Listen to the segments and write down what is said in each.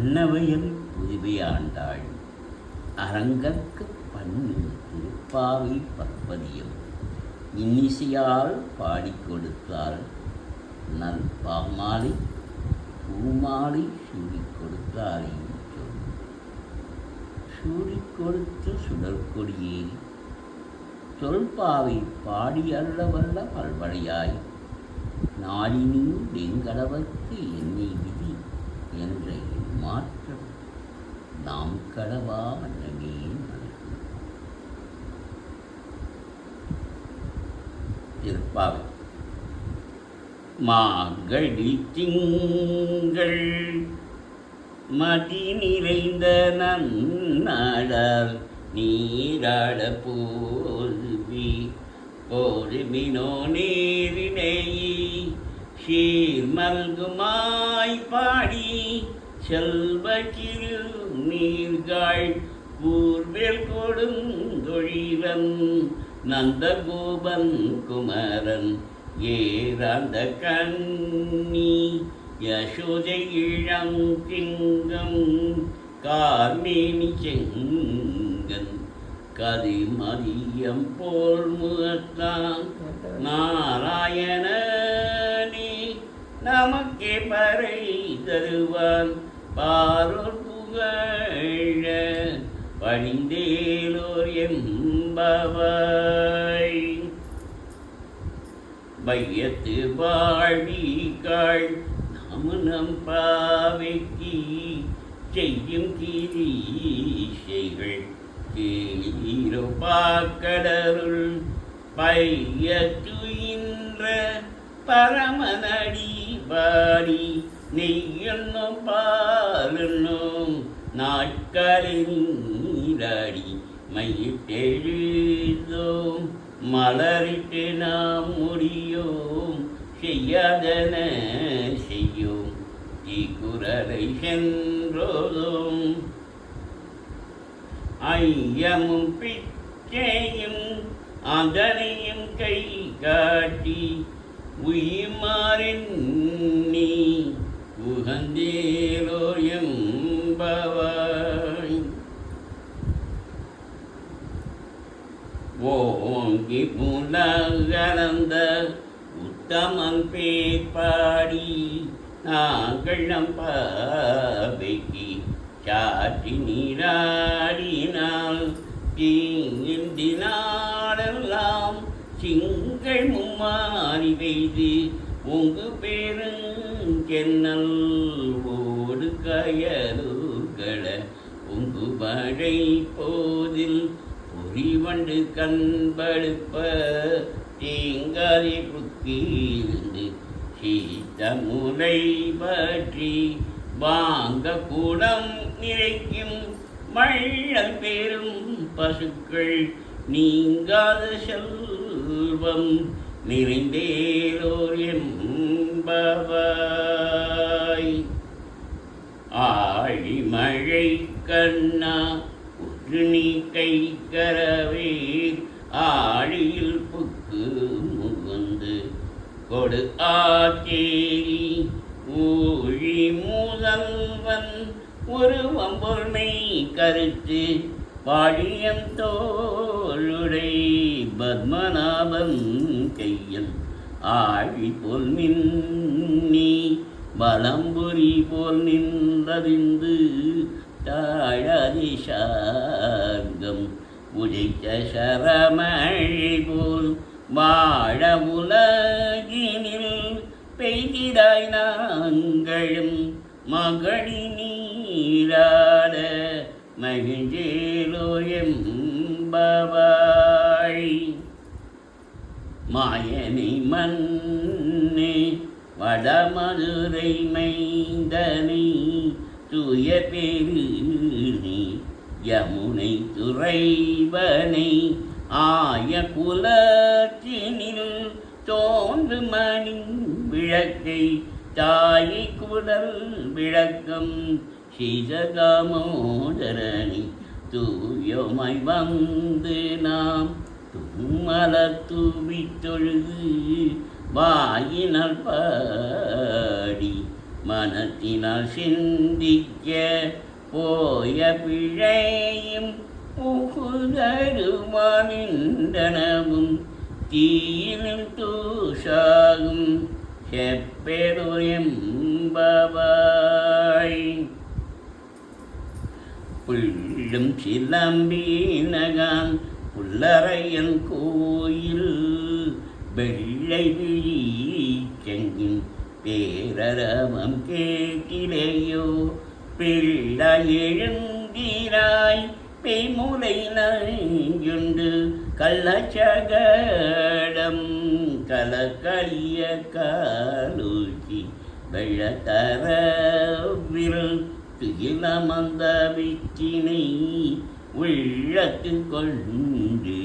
அன்னவையல் உதவியாண்டாள் அரங்கற்கு பண்ணு திருப்பாவை பற்பதியம். இன்னிசையால் பாடிக் கொடுத்தாள். நல் பாமாலை பூமாலை சூடிக் கொடுத்தாலே சொல் சூடி கொடுத்த சுடற்கொடியே சொல்பாவை பாடி அருள வல்ல பல்வளையாய் நாடினி வெங்கடவர்க்கு என்னை விதி என்றேன் மாற்றம். நாம் கடவா வண்ணமே மனது திருப்பாவை மாகழி திங்கள் மதி நிறைந்த நன்னாடால் நீராட போதுவி போதுமினோ நேரினை சீர் மல்குமாய் பாடி செல்வ சிறு நீர்காள் கூர்வேல் கொடுந்தொழிலன் நந்தகோபன் குமரன் ஏராந்த கண்ணி யசோதை இளம் திங்கம் கார்மேனி செங்கன் கதிமதியம் போல் முகத்தான் நாராயணனே நமக்கே பறை தருவான். பாரோர் புகழ பணிந்தேலோர் எம்பவாய் வையத்து வாழ்விக்காள் நாம நம் பாவைக்கு செய்யும் கீரீசைகள் கீரோ பாக்கடருள். பையத்துயின்ற பரமனடி பாடி நெய்யன்னும் பாலன்னும் நாட்களில் நீராடி மையிட்டெழுதோம் மலரிட்டு நாம் முடியோம் செய்யாதன செய்யும். தீக்குரலை சென்றோதும். ஐயமும் பிச்சையும் அதனையும் கை காட்டி உயிமாறின் நீ உகந்தேலோ எம்பவாய் ஓங்கி புலகலந்த உத்தமன் பேர் பாடி நாங்கள் நம் பாவைக்கு சாற்றி நீராடினால் தீங்கின்றி நாடெல்லாம் சிங்கள் மும்மாறி பெய்து உங்கு பெருங்கென்னல் ஓடு கயலுகள உங்கு மழை போதில் பொறிவண்டு கண்படுப்ப தீங்காரி புக்கிருந்து சீத்த முலை பற்றி வாங்க கூடம் நிறைக்கும் மள்ளல் பெரும் பசுக்கள் நீங்காத செல்வம் நிறைந்தேலோர் என்பவாய் ஆழி மழை கண்ணா உற்று நீ கை கரவேர் ஆழியில் புக்கு முகுந்து கொடு ஆச்சேரி ஊழி மூதல்வன் உருவம் பொருமை கருத்து பாழியந்தோழுடை பத்மநாபன் கையல் ஆழி போல் மின்னி பலம்புரி போல் நின்றறிந்து தாழாதி சார்கம் உதைத்த சரமழை போல் வாழ உலகினில் பெய்திடாய் நாங்களும் மகளி நீராட மகிழ்ந்தேலோ எம்பவாய் மாயனை மண்ணே வடமதுரை மைந்தனை தூய பெரு யமுனை துறைவனை ஆய குலத்தினில் தோன்று மணி விளக்கை தாயை குடல் விளக்கம் சீதகாமோதரணி தூயமாய் வந்து நாம் தும்மல தூவி தொழுது வாயினால் பாடி மனத்தினால் சிந்திக்க போய பிழையும் புகுதருமானின்றனவும் தீயிலும் தூஷாகும் செப்பெரும்பவாய் புள்ளும் சிலம்பினகான் புல்லறையன் கோயில் வெள்ளை விழி செங்கின் பேரரவம் கேட்டிலேயோ பிள்ளை எழுந்திராய் பெய்முலை நஞ்சுண்டு கள்ளச்சகடம் கலக்கலிய காலூச்சி வெள்ளத்தரவில் துயிலமந்த விச்சினை உள்ளத்து கொண்டு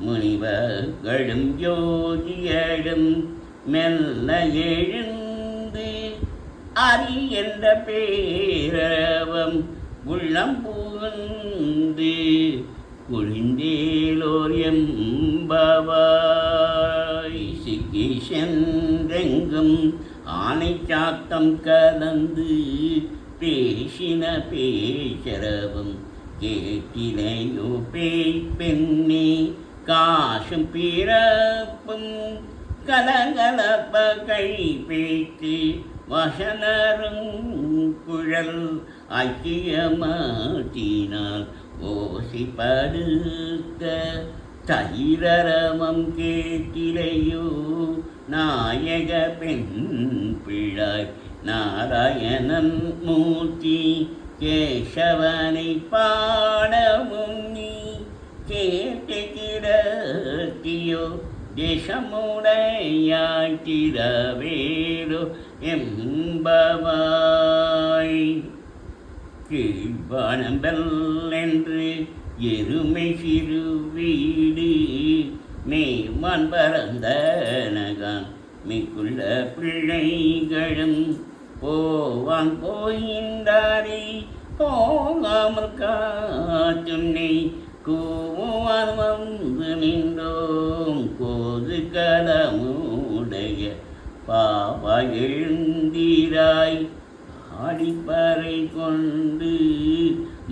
முனிவர்களும் யோகியடும் மெல்ல எழுந்து அரி என்ற பேரவம் உள்ளம் புகுந்து குளிந்தேலோர் எம்பவாய் சிக்கி சென்றெங்கும் ஆனை சாத்தம் கலந்து பேசின பேச்சரவும் கேட்டினையோ பேய் பெண்ணே காசும் பிறப்பும் கலகலப்ப கை பேச்சு வசனரும் குழல் ஐக்கியமாட்டினால் ஓசிப்படுத்த படுத்த தயிரரமம் கேட்டிலையோ நாயக பெண் பிழாய் நாராயணன் மூர்த்தி கேசவனை பாடவும் நீ. கேட்டு கிடத்தியோ தேசமுடையாட்டிரவேலோ எம்பவாய் கீழ்வானம்பல் என்று எருமை சிறு வீடு மேமான் பரந்தனகான் மிக்குள்ள பிள்ளைகளும் போவான் போகின்றாரே போகாமல் காச்சுன்னை கூவான் வந்து நின்றோம். கோது கடமுடைய பாவா எழுந்தீராய் ஆடிப்பறை கொண்டு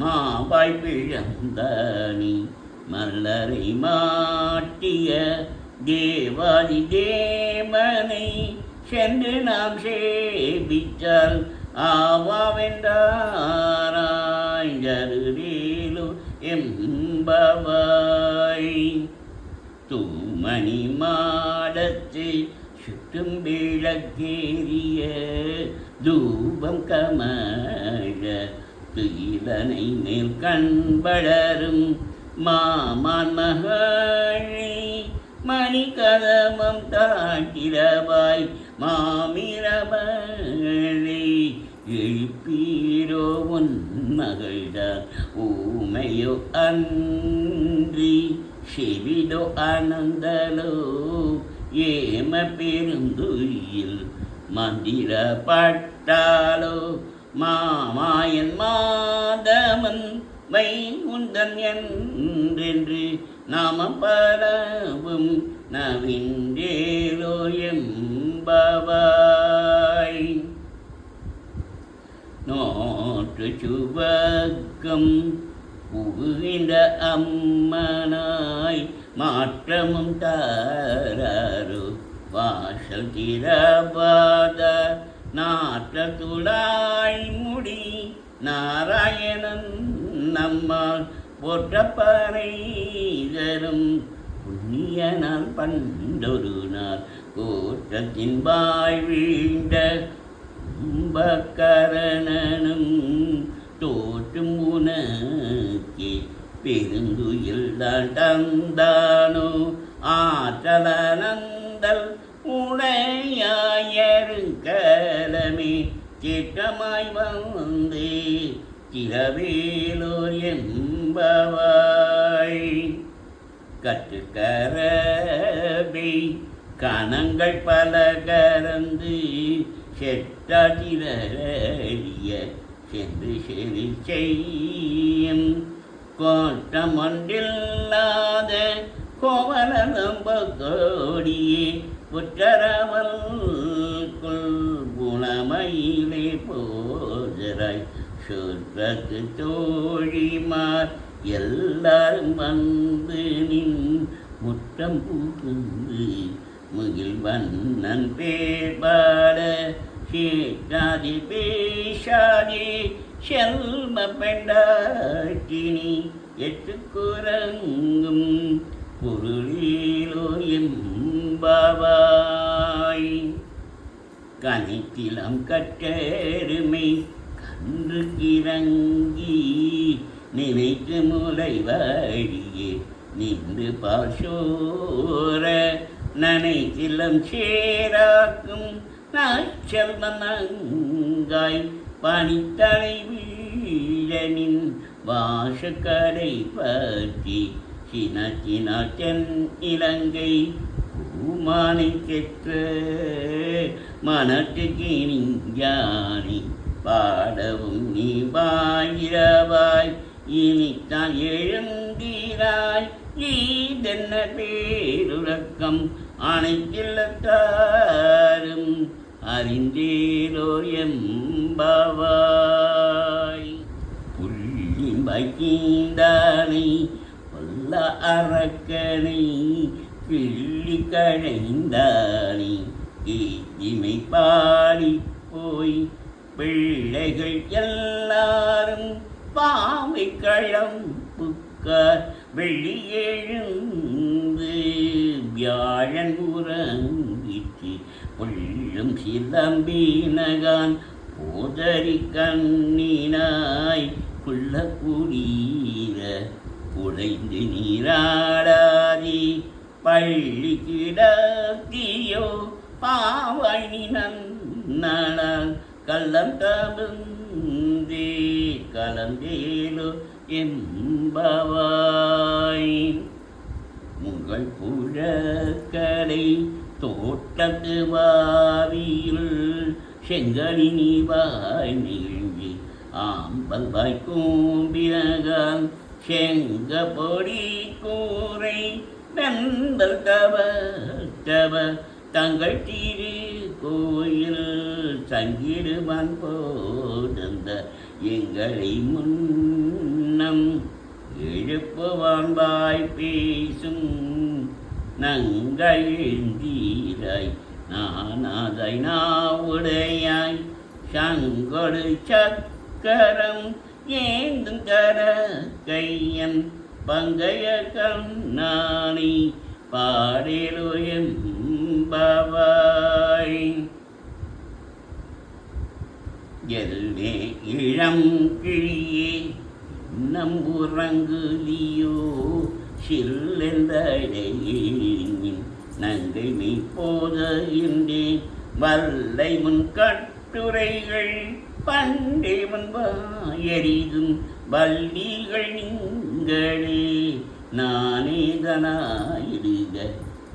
மாவாய் பிழந்தானி மல்லரை மாட்டிய தேவாதி தேவனை சென்று நாம் சேபித்தால் ஆவாவென்றாராய் ஜருடேலோ எம்பவாய் தூமணி மாடத்து சுற்றும் விளக்கேறிய தூபம் கமழ துயிலனை மேல் கண்பளரும் மாமான் மகளி. மணி கதமம் தாட்டிரவாய் மாமிரபளி எழுப்பீரோ உன் மகள்தான் ஊமையோ அன்றி செவிடோ ஆனந்தலோ ஏம பெருந்துயில் மந்திர பட்டாலோ மாமாயன் மாதவன் வைகுந்தன் என்றென்று நாம பரவும் நவின்றேலோ எம்பவாய் நோற்று சுவக்கம் புகுகின்ற அம்மனாய் மாற்றமும் தாரோ வாசல் திரபாத நாற்ற துளாய் முடி நாராயணன் நம்மால் போற்றப்பறை தரும் புண்ணியனால் பண்டொரு நாள் கோற்றத்தின் பாய் வீழ்ந்த கும்பகரணனும் தோற்றும் உனக்கே பெருந்துயில் தான் தந்தானோ? ஆற்றலனந்தல் உடையாயருங்கலமே சிற்றமாய் வந்து கிளவேலோர் என்பவாய். கற்றுக்கரபை கணங்கள் பல கறந்து செட்டாட்டிரிய சென்று செறி செய்யும். கோட்டம் ஒன்றில்லாத கோவலம் கோடியே புற்றரவல் கொள். குணமயிலே போதராய் சொர்க்கத்து தோழிமார். எல்லாரும் வந்து நின் முற்றம் புகுந்து முகில் வண்ணன் பேர் பாட சேட்டாதி பேஷாதி செல்ம பெண்டாட்டினி எட்டு குரங்கும் பொருளிலோ எம்பாவாய் கனித்திலம் கட்டெருமை கன்று கிறங்கி நினைத்து முலை வழியே நின்று பாசோர நனைத்திலம் சேராக்கும் நச்சல்மனங்காய் பனித்தலை வீழனின் வாசக்கரை பற்றி. சினத்தினால் தென் இலங்கை பூமானை கெற்ற மனத்துக்கு நீஞ்சானி பாடவும் நீ வாயிரவாய். இனித்தான் எழுந்தீராய் ஈதென்ன பேருறக்கம் அனைத்தில்லத்தாரும் அறிந்தீரோ எம்பவாய். புள்ளி வைக்கீந்தானை பல்ல அரக்கனை கிள்ளி கழைந்தானே பாடி போய் பிள்ளைகள் எல்லாரும் பாவை களம் புக்கார் எழுந்து வியாழன் உறங்கிற்று. புள்ளும் சிலம்பினகான் போதறி கண்ணினாய் குள்ள குடீர குடைந்து நீராடாதே பள்ளி கிடத்தியோ பாவணி நன்னாளால் கள்ளம் தகுந்தே கலந்தேலோ என்பவாய். உங்கள் புழக்கடை தோட்டத்து வாவியில் செங்கலினி வாய் நிகழ்ச்சி ஆம்பல் வாய்க்கும் பிறகால் செங்க பொடி கூரை நண்பர் தவ தவ தங்கள் தீரு கோயில் சங்கிடுவான் போதந்த எங்களை முன்னம் எழுப்புவான் வாய் பேசும் நங்கள் நங்கழுந்தீராய் நானாதை நாவுடையாய். சங்கொடு சக்கரம் ஏந்தும் தர கையன் பங்கைய கண்ணாணி பாடேலோயம் பவாய் எல்லே இளம் கிழியே நம்புறங்குலியோ சில்லெந்தடையின் நங்கை போத என்றேன் வல்லை முன் கட்டுரைகள் பண்டே முன்பாயரிதும் வள்ளிகள் நீ. நானே தனாயிடுக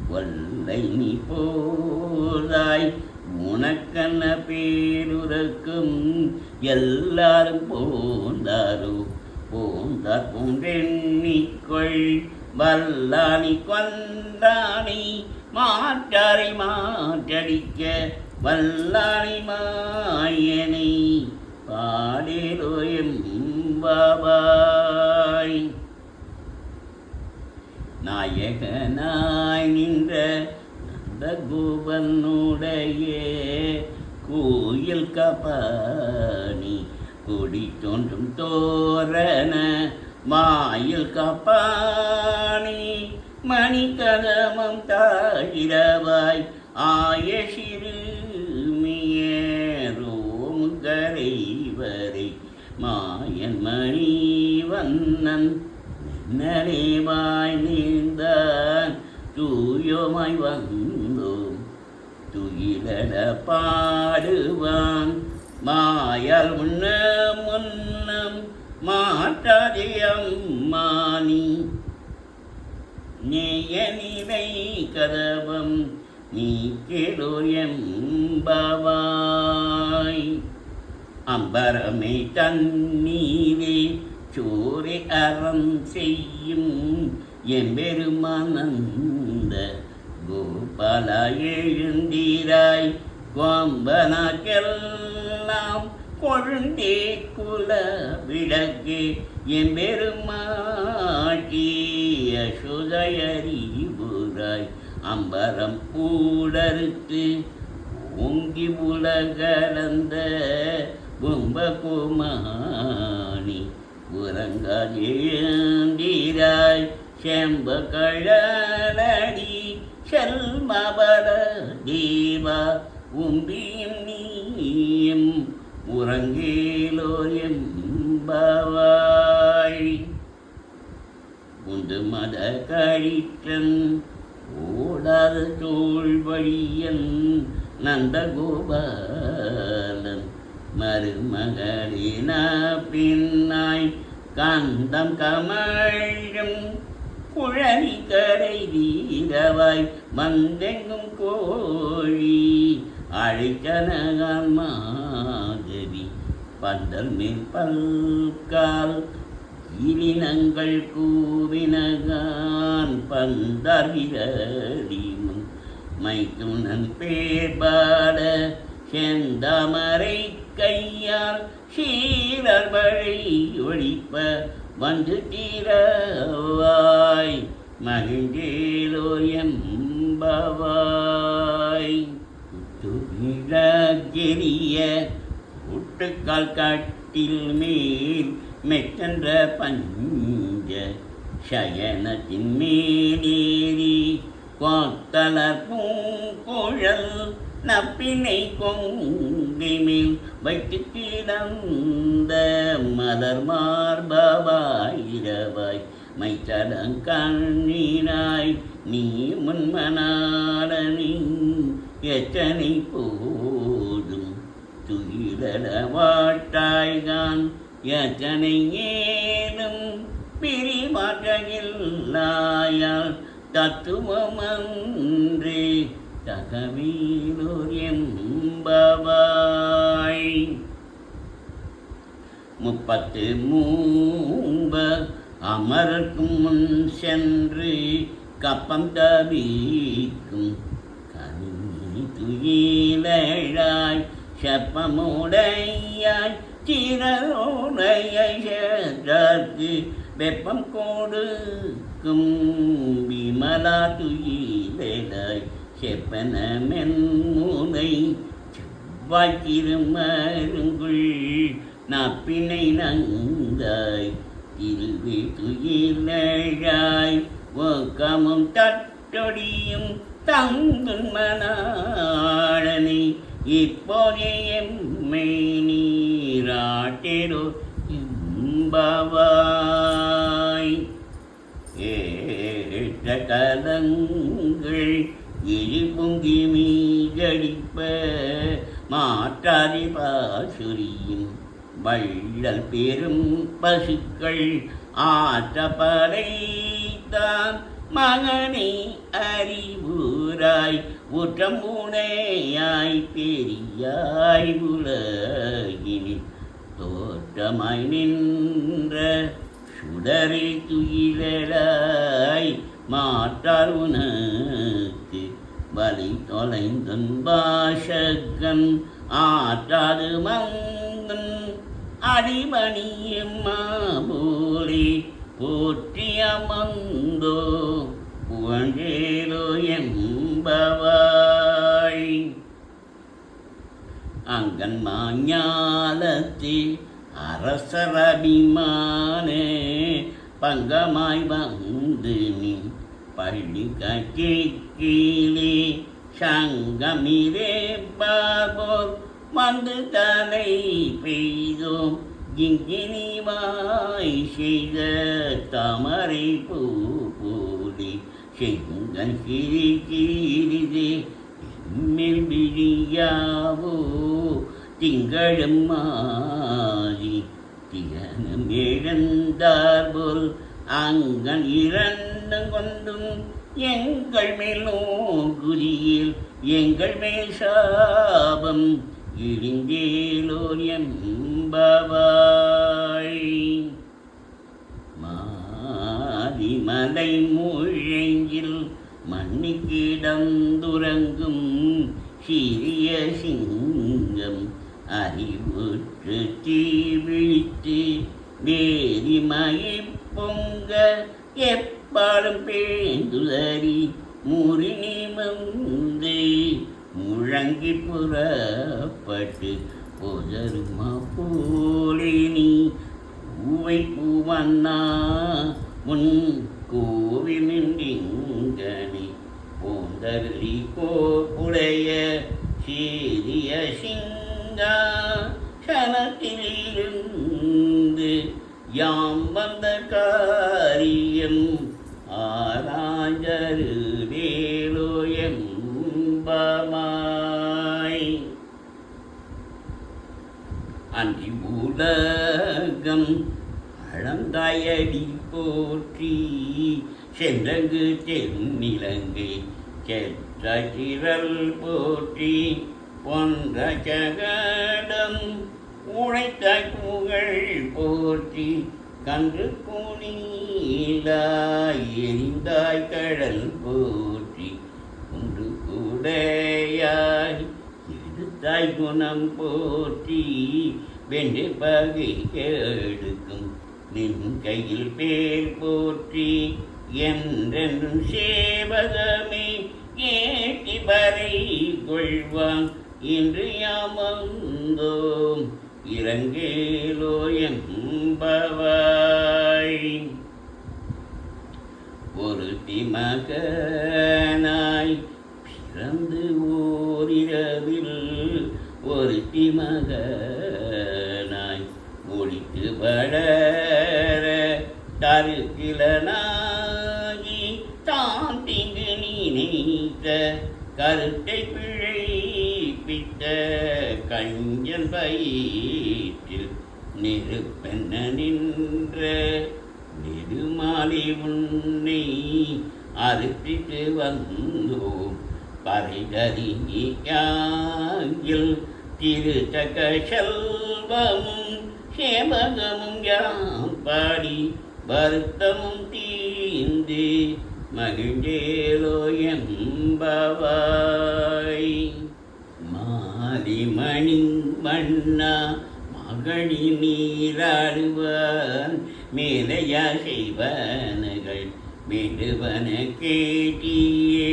வல்லை நீ போதாய். உனக்கன்ன பேருறக்கும்? எல்லாரும் போந்தாரோ? போந்தார் போன்றெண்ணிக்கொள் வல்லாணி கொந்தாணி மாற்றாரை மாற்றடிக்க. வல்லாணி மாயனை பாடேலோயம் பாபா நாயகனாய் நின்ற அந்த கோபனுடைய கோயில் கபாணி கொடி தோன்றும் தோரண மாயில் கபாணி மணி கதமம் தாழிரவாய் ஆய சிறுமியரோம் கரை வரை மாயன் மணி வண்ணன் நனைவாய் நீந்தான் தூயோமாய் வந்தோம். துயிலட பாடுவான் மாயால் முன்ன முன்னம் மாற்றாதே அம்மானி நேயனிலை கதவம் நீ கேளோயம்பவாய் அம்பரமே தண்ணீரே சோரை அறம் செய்யும் எம்பெருமானந்த கோபாலா எழுந்தீராய் கோம்பனாக்கெல்லாம் கொழுந்தே குல விளக்கு எம்பெருமாட்டி அசுதயறிவுராய் அம்பரம் பூடறுத்து ஓங்கி உலகலந்த கும்பகுமானி உறங்காதீராய் செம்ப கழலடி செல்மபல தீபா உம்பியும் நீயும் உறங்கேலோயம் எம்பவாய் உந்து மத கழித்தன் ஓடாத தோல் வழியன் நந்தகோபாலன் மருமகளின பின்னாய் கந்தம் கமழும் குழலி கரை வீரவாய் மந்தெங்கும் கோழி அழைக்கனகான் மாதவி பந்தல் மேல் பல்கால் இலினங்கள் கூவினகான் பந்தார் விரலிமுன் பேர் பாட செந்தாமரை கையால் சீரர் வழி ஒழிப்ப வந்து தீரவாய் மகிழ்ந்தேலோ எம்பவாய் துவிழகிரிய ஒட்டுக்கால் காட்டில் மேல் மெச்சென்ற பஞ்ச சயனத்தின் மேலேறி கோத்தலர் பூங்குழல் நப்பினை கொங்கை வைத்து கிடந்த மலர் மார்பவாயிரவாய் மைச்சடங்கண்ணினாய் நீ முன்மனாளனி எச்சனை போதும் துயிலட வாட்டாய்கான் எச்சனை ஏதும் பிரிமாற்றையில்லாயால் தத்துவமன்றே தகவீனூர் எம்பவாய் முப்பத்து மூம்ப அமர்க்கும் முன் சென்று கப்பம் தவிக்கும் கனி துயிலாய் செப்பமுடையாய் சிறோடையற்கு வெப்பம் கொடுக்கும் விமலா துயிலாய் செப்பனமென்முனை செவ்வாய்க்கிருமருங்குள் நப்பினை நந்தாய் திருவி துயிலாய் ஒக்கமும் தட்டொடியும் தங்குன் மணாளனை இப்போதே எம்மை நீராட்டிடோ எம்பவாய் ஏற்ற கலங்கள் இழி பொங்கி மீதடிப்ப மாற்றாதி பாசுரியும் வள்ளல் பெரும் பசுக்கள் ஆற்றப்படைத்தான் மகனை அறிவுராய் ஊற்றமுனையாய் பெரியாய் உலகினில் தோற்றமாய் நின்ற சுடரில் துயிலாய் மாற்றார் உன வலி தொலைந்தன் பாஷகன் ஆற்றாது மங்கன் அடிமணியும் மாபோலி போற்றிய மந்தோ புகழேலோ என்பவாய். அங்கன் மாஞாலத்தி அரசரபிமானே பங்கமாய் வந்து நீ பள்ளி கீழே சங்கமிரே பாபோர் வந்து தலை பெய்தோம் கிங்கினிவாய் செய்த தாமரை பூ போலி செங்கன் கிரி கிரிதே மேல் விழியாவோ திங்களும் மாறி திகனும் எழுந்தார் போல் அங்கன் இரண்டும் கொண்டும் எங்கள் மேல் நோங்குதியில் எங்கள் மேல் சாபம் இழிந்தேலோர் எம்பவாய் மாரிமலை முழங்கில் மண்ணிக்கிடந்துறங்கும் சிறிய சிங்கம் அறிவுற்று தீ தீவிழித்து வேரிமயை பொங்க எப்பாடும் பேந்துதறி முறி நீமந்தே முழங்கி புறப்பட்டு பொதருமா போலினி பூவை பூவண்ணா முன் கோவில் நின்றீங்கனி போந்தருளி கோப்புடைய சீரிய சிங்கா கணத்திலிருந்து யாம் வந்த காரியம் உலகம் அளந்தாயடி போற்றி செந்தங்கு தென்னிலங்கை செற்ற போற்றி. ஒன்ற சகடம் உழைத்த புகழ் போற்றி. கன்று கூணிலாய் எரிந்தாய் கடல் போற்றி. உண்டு கூடையாய் தாய் குணம் போற்றி வென்று பகை கெடுக்கும். நின் கையில் பேர் போற்றி என்றென்றும் சேவகமே ஏட்டி பறை கொள்வான். என்று யாமந்தோம் இறங்கேலோ என்பவாய். ஒரு மகனாய் பிறந்து ஓரிரவில் ஒருத்தி மகனாய் ஒழித்து வளர தருக்கிலனாகி தான் திங்கு நினைத்த கருத்தை பிழைப்பித்த கஞ்சன் பயிற்றில் நெருப்பென்ன நின்ற நெடுமாலி உன்னை அறுத்திட்டு வந்தோம். பரிதறியாங்கில் திருச்சக செல்வமும் சேமகமும் யாம் பாடி வருத்தமும் தீந்து மகிழ்ந்தேலோ என்பவாய். மாலிமணி மன்னா மகனி நீராடுவான் மேலையா செய்வனகள் மேடுவன கேட்டியே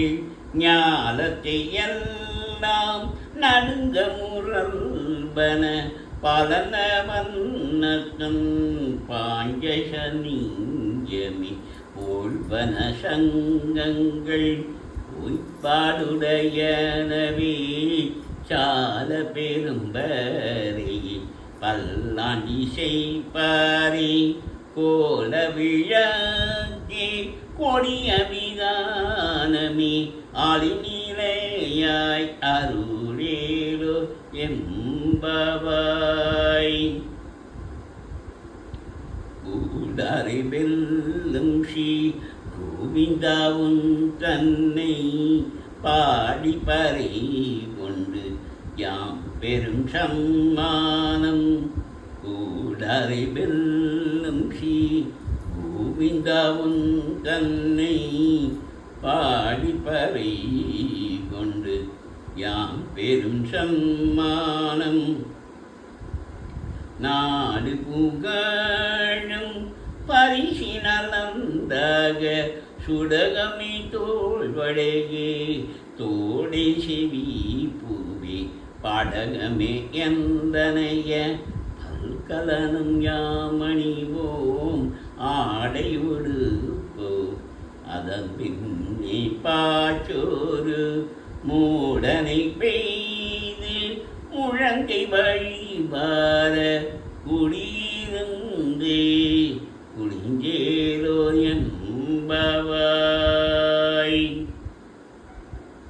ஞாலத்தை எல்லாம் நடுங்க முரல்பன பலன வண்ணத்தன் பாஞ்சசனிஞ்சமி போல்வன சங்கங்கள் உய்பாடுடையனவே சால பெரும்பரை பல்லாண்டி செய்பாரி கோல விழாக்கி கொடிய ஆளி ஆளிநிலையாய் அருள் என்பவாய் கூடாரை வெல்லும் ஸ்ரீ கோவிந்தாவும் தன்னை பாடி பறை கொண்டு யாம் பெரும் சம்மானம். கூடாரை வெல்லும் ஸ்ரீ கோவிந்தாவும் தன்னை பாடி பறை கொண்டு யாம் பெரும் சம்மானம் நாடு புகழும் பரிசினலந்தாக சுடகமி தோல்வடையே தோடை செவி பூவே பாடகமே எந்தனைய. பல்கலனும் யாமணிவோம் ஆடை போ அதன் பின்னே பாச்சோறு மூடனை பெய்து முழங்கை வழிபார குடியிருந்தே குடிஞ்சேலோ என்பவாய்.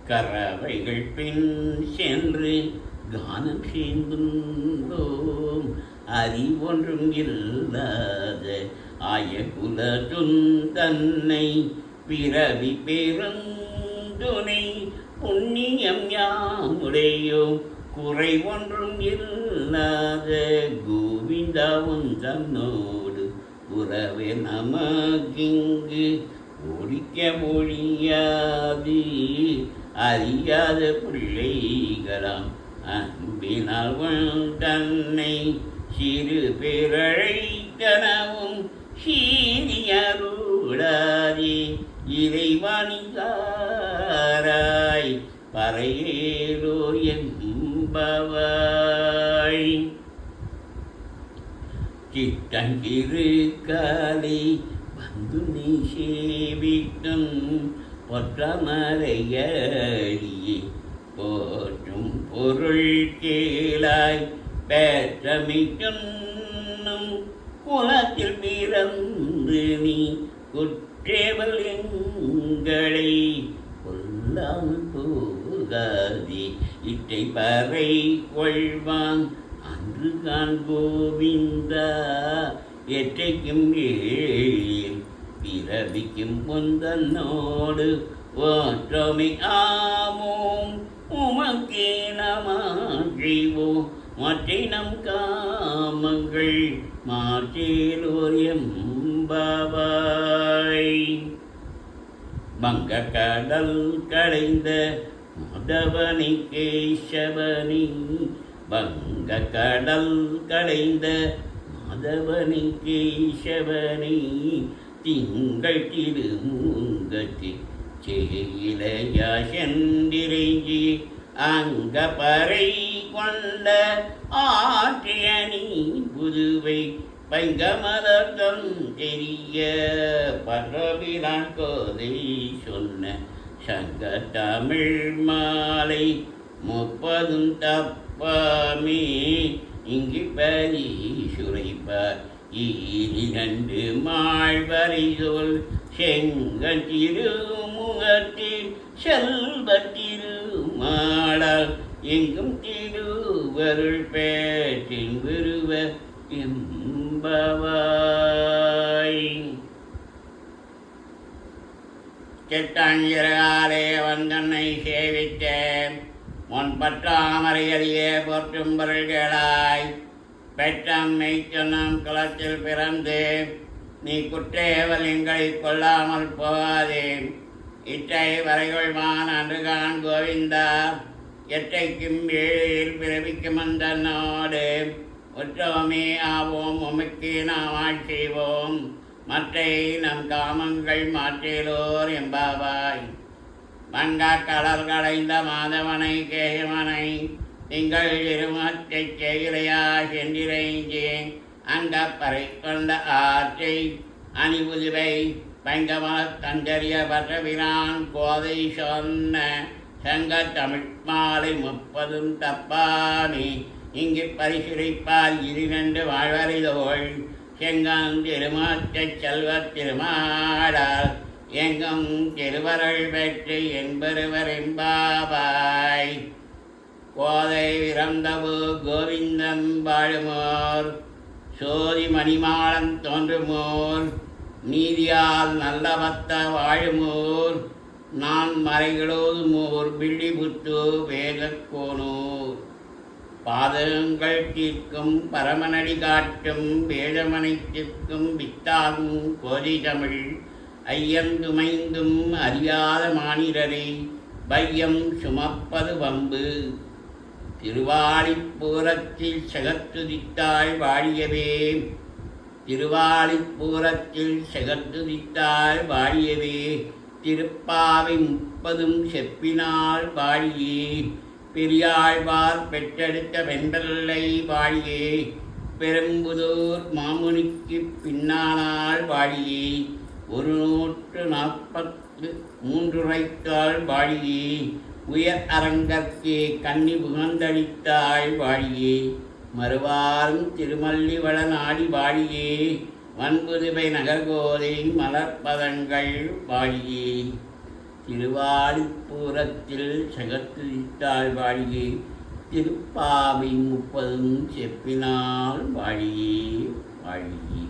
கறவைகள் பின் சென்று கானம் சேர்ந்துள்ளோம் அறிவொன்றும் இல்லாத ஆய குலதுன் தன்னை பிறவி பெருந்துணை புண்ணியம் யாமுடையோம் குறை ஒன்றும் இல்லாத கோவிந்தாவும் தன்னோடு உறவே நமக்கிங்கு ஒழிக்க மொழியாது. அறியாத பிள்ளைகளாம் அன்பினால் தன்னை சிறு பேரழைத்தனவும் சீரியருளாதே இறைவாணிகாராய் பறையேலோ என்பவாய் சித்தங்கிரு காலை வந்து நீ சேவிக்கும் பொற்றமறையடியே போற்றும் பொருள் கேளாய் பேற்றமிக்கும் குலத்தில் பிறந்து நீ குற்றேவல் எங்களை உள்ளம் போகாதே இட்டை பறை கொள்வான். அன்று கான் கோவிந்தா. எற்றைக்கும் ஏழில் பிறவிக்கும் பொந்தன்னோடு ஓற்றமை ஆமோம் உமக்கே நமாழிவோம் மற்றை நம் காமங்கள் மாற்றேலோர் எம்பாவாய். வங்க கடல் களைந்த மாதவனி கேசவனி. வங்க கடல் களைந்த மாதவனி கேசவனி. திங்கள் திருமூங்கத்தி செய்யிலையா சென்றிரைஞ்சி அங்க பறை கொண்ட ஆற்றியணி புதுவை பைங்கமதம் தெரிய பரவிலான் கோதை சொன்ன சங்க தமிழ் மாலை முப்பதும் தப்பாமே. இங்கு பரி சுரைப்பார். ஈரிரண்டு மாழ்வரை சொல். செங்கல் திருமுகத்தில் செல்வ திருமாளால் எங்கும் திருவருள் பேற்றின் விருவர் எம்பவாய் கெட்டாஞ்சிறகாலே வந்தன்னை சேவித்தேன். முன்பற்றாமறியறியே போற்றும் பொருள்களாய். பெற்றம் மெய்ச்சொன்னம் குளத்தில் பிறந்து நீ குற்றேவல் எங்களை கொள்ளாமல் போகாதே. இற்றை வரைகொள்வான் அன்றுகான் கோவிந்தா எட்டைக்கும் ஏழில் பிறவிக்கும் அந்தனோடு உற்றவமே ஆவோம் உமக்கு நாம் ஆட்செய்வோம் மற்றை நம் காமங்கள் மாற்றிலோர் எம்பாவாய் மங்கா கடல் கடைந்த மாதவனை கேயவனை திங்கள் இருமத்தை செய்கிறையா சென்றிரைஞ்சி அங்கப்பறை கொண்ட ஆற்றை அணிபுதுவை பைங்கமல தஞ்சரிய பற்றவினான் கோதை சொன்ன சங்க தமிழ் மாலை முப்பதும் தப்பானி. இங்கு பரிசுரைப்பால் இருநண்டு வாழ்வறிதோள் செங்கம் திருமாற்றைச் செல்வர் திருமாடால் எங்கும் திருவருள் பெற்று என்பருவரெம்பாபாய் கோதை விரந்தவு கோவிந்தம் வாழுமோர் சோதி மணிமாடம் தோன்றுமோர் நீதியால் நல்லவத்த வாழுமோர் நான் மறைகளோதுமோர் பில்லிபுத்து வேதக்கோனூர் பாதகங்கள் தீர்க்கும் பரமனடி காட்டும் வேதமனைத்திற்கும் வித்தாகும் கோதி தமிழ் ஐயந்துமைந்தும் அறியாத மாநிலரை பையம் சுமப்பது வம்பு. திருவாளிப்பூரத்தில் செகத்துதித்தாய் வாழியவே திருவாளிப்பூரத்தில் செகத்துதித்தாய் வாழியவே திருப்பாவை முப்பதும் செப்பினால் வாழியே பெரியாழ்வார் பெற்றெடுத்த வெண்டலை வாழியே. பெரும்புதூர் மாமுனிக்கு பின்னானால் வாழியே. ஒரு நூற்று நாற்பத்து மூன்றுரைத்தாள் வாழியே. உயர் அரங்கற்கே கன்னி புகந்தளித்தாள் வாழியே. மறுவாரும் திருமல்லிவள நாடி வாழியே. வன்புதுவை நகர்கோதை மலர்பதங்கள் வாழியே. திருவாடிப்பூரத்தில் செகத்துதித்தாள் வாழியே திருப்பாவை முப்பதும் செப்பினால் வாழியே வாழியே.